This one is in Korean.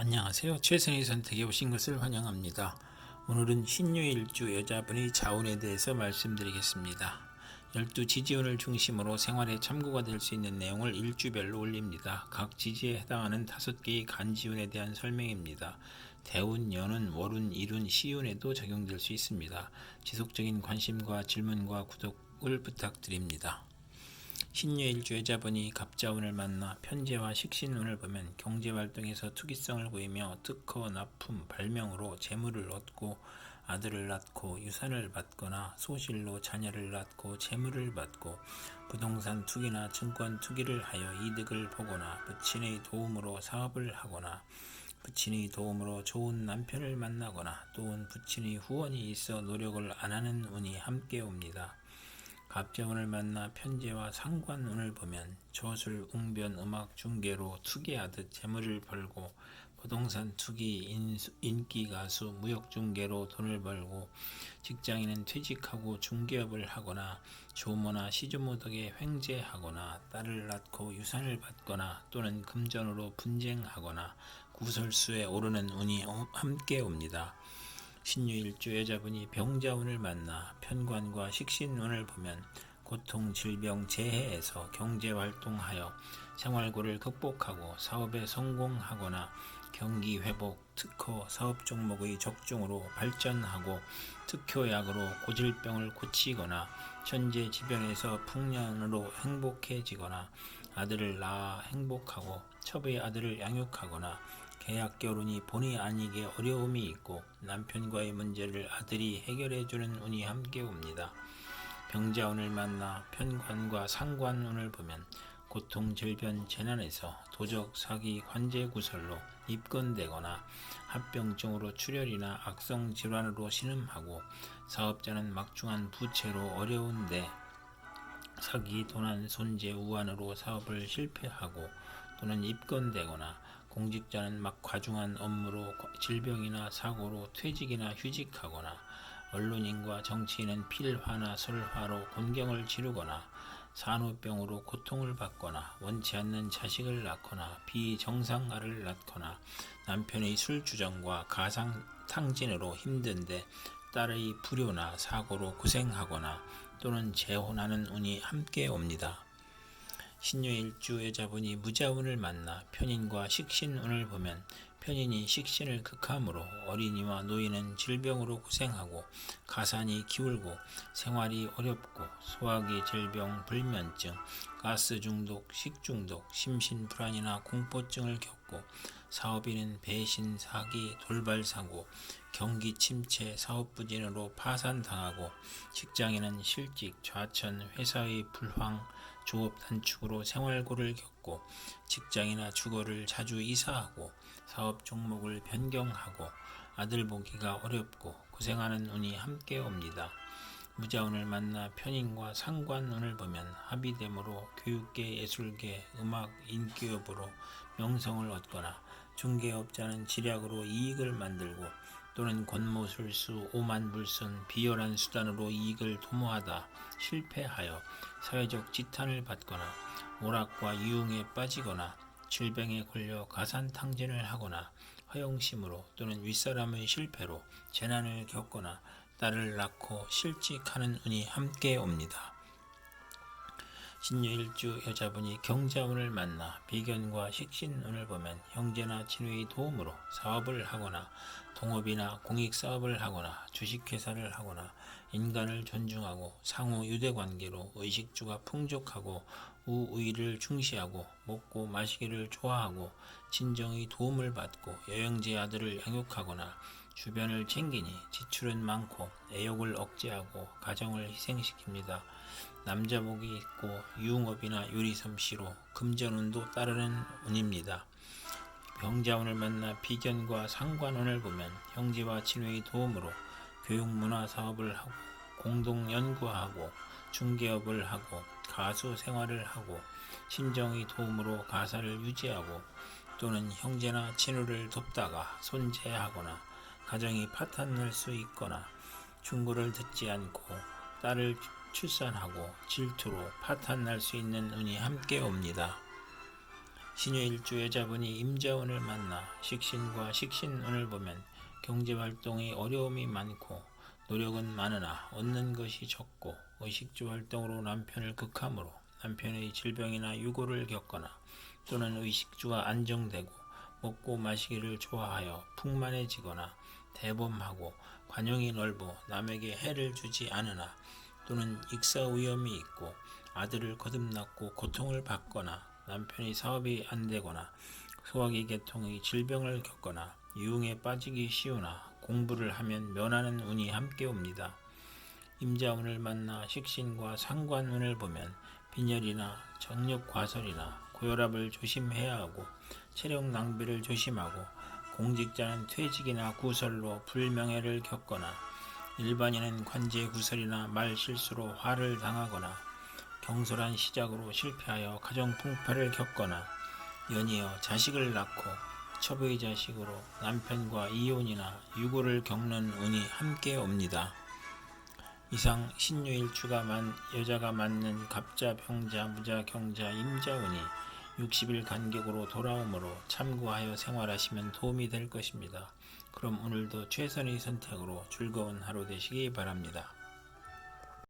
안녕하세요. 최선의 선택에 오신 것을 환영합니다. 오늘은 신유일주 여자분의 자운에 대해서 말씀드리겠습니다. 열두 지지운을 중심으로 생활에 참고가 될 수 있는 내용을 일주별로 올립니다. 각 지지에 해당하는 다섯 개의 간지운에 대한 설명입니다. 대운, 연운, 월운, 일운, 시운에도 적용될 수 있습니다. 지속적인 관심과 질문과 구독을 부탁드립니다. 신유일주 여자분이 갑자운을 만나 편제와 식신운을 보면 경제활동에서 투기성을 보이며 특허, 납품, 발명으로 재물을 얻고 아들을 낳고 유산을 받거나 소실로 자녀를 낳고 재물을 받고 부동산 투기나 증권 투기를 하여 이득을 보거나 부친의 도움으로 사업을 하거나 부친의 도움으로 좋은 남편을 만나거나 또는 부친의 후원이 있어 노력을 안 하는 운이 함께 옵니다. 갑자운을 만나 편제와 상관운을 보면 저술, 웅변, 음악, 중계로 투기하듯 재물을 벌고 부동산 투기, 인수, 인기 가수, 무역 중개로 돈을 벌고 직장인은 퇴직하고 중개업을 하거나 조모나 시주모 덕에 횡재하거나 딸을 낳고 유산을 받거나 또는 금전으로 분쟁하거나 구설수에 오르는 운이 함께 옵니다. 신유일주 여자분이 병자운을 만나 편관과 식신운을 보면 고통, 질병, 재해에서 경제활동하여 생활고를 극복하고 사업에 성공하거나 경기 회복, 특허, 사업 종목의 적중으로 발전하고 특효약으로 고질병을 고치거나 현재 지변에서 풍년으로 행복해지거나 아들을 낳아 행복하고 첩의 아들을 양육하거나 계약 결혼이 본의 아니게 어려움이 있고 남편과의 문제를 아들이 해결해주는 운이 함께 옵니다. 병자운을 만나 편관과 상관운을 보면 고통, 질변, 재난에서 도적, 사기, 관제 구설로 입건되거나 합병증으로 출혈이나 악성 질환으로 신음하고 사업자는 막중한 부채로 어려운데 사기, 도난, 손재, 우환으로 사업을 실패하고 또는 입건되거나 공직자는 막 과중한 업무로 질병이나 사고로 퇴직이나 휴직하거나 언론인과 정치인은 필화나 설화로 곤경을 치르거나 산후병으로 고통을 받거나 원치 않는 자식을 낳거나 비정상아를 낳거나 남편의 술 주정과 가상 탕진으로 힘든데 딸의 불효나 사고로 고생하거나 또는 재혼하는 운이 함께 옵니다. 신유일주 여자분이 무자운을 만나 편인과 식신운을 보면 편인이 식신을 극함으로 어린이와 노인은 질병으로 고생하고 가산이 기울고 생활이 어렵고 소화기 질병, 불면증, 가스 중독, 식중독, 심신 불안이나 공포증을 겪고 사업인은 배신, 사기, 돌발 사고, 경기 침체, 사업 부진으로 파산당하고 직장인은 실직, 좌천, 회사의 불황, 조업 단축으로 생활고를 겪고 직장이나 주거를 자주 이사하고 사업 종목을 변경하고 아들 보기가 어렵고 고생하는 운이 함께 옵니다. 무자운을 만나 편인과 상관운을 보면 합의됨으로 교육계, 예술계, 음악, 인기업으로 명성을 얻거나 중개업자는 지략으로 이익을 만들고 또는 권모술수, 오만불선, 비열한 수단으로 이익을 도모하다 실패하여 사회적 지탄을 받거나 오락과 유흥에 빠지거나 질병에 걸려 가산탕진을 하거나 허영심으로 또는 윗사람의 실패로 재난을 겪거나 딸을 낳고 실직하는 운이 함께 옵니다. 신유일주 여자분이 경자운을 만나 비견과 식신운을 보면 형제나 친구의 도움으로 사업을 하거나 동업이나 공익사업을 하거나 주식회사를 하거나 인간을 존중하고 상호 유대관계로 의식주가 풍족하고 우의를 중시하고 먹고 마시기를 좋아하고 친정의 도움을 받고 여행제 아들을 양육하거나 주변을 챙기니 지출은 많고 애욕을 억제하고 가정을 희생시킵니다. 남자복이 있고 유흥업이나 요리솜씨로 금전운도 따르는 운입니다. 병자운을 만나 비견과 상관운을 보면 형제와 친구의 도움으로 교육문화 사업을 하고 공동 연구하고 중개업을 하고 가수 생활을 하고 친정의 도움으로 가사를 유지하고 또는 형제나 친구를 돕다가 손재하거나 가정이 파탄날 수 있거나 충고를 듣지 않고 딸을 출산하고 질투로 파탄날 수 있는 운이 함께 옵니다. 신유일주 여자분이 임자운을 만나 식신과 식신운을 보면 경제활동에 어려움이 많고 노력은 많으나 얻는 것이 적고 의식주 활동으로 남편을 극함으로 남편의 질병이나 유고를 겪거나 또는 의식주가 안정되고 먹고 마시기를 좋아하여 풍만해지거나 대범하고 관용이 넓어 남에게 해를 주지 않으나 또는 익사 위험이 있고 아들을 거듭났고 고통을 받거나 남편의 사업이 안 되거나 소화기 계통의 질병을 겪거나 유흥에 빠지기 쉬우나 공부를 하면 면하는 운이 함께 옵니다. 임자운을 만나 식신과 상관운을 보면 빈혈이나 정력 과설이나 고혈압을 조심해야 하고 체력 낭비를 조심하고 공직자는 퇴직이나 구설로 불명예를 겪거나 일반인은 관제 구설이나 말 실수로 화를 당하거나 경솔한 시작으로 실패하여 가정 풍파를 겪거나 연이어 자식을 낳고 첩의 자식으로 남편과 이혼이나 유고를 겪는 운이 함께 옵니다. 이상 신유일주가 만 여자가 맞는 갑자, 병자, 무자, 경자, 임자 운이 60일 간격으로 돌아오므로 참고하여 생활하시면 도움이 될 것입니다. 그럼 오늘도 최선의 선택으로 즐거운 하루 되시기 바랍니다.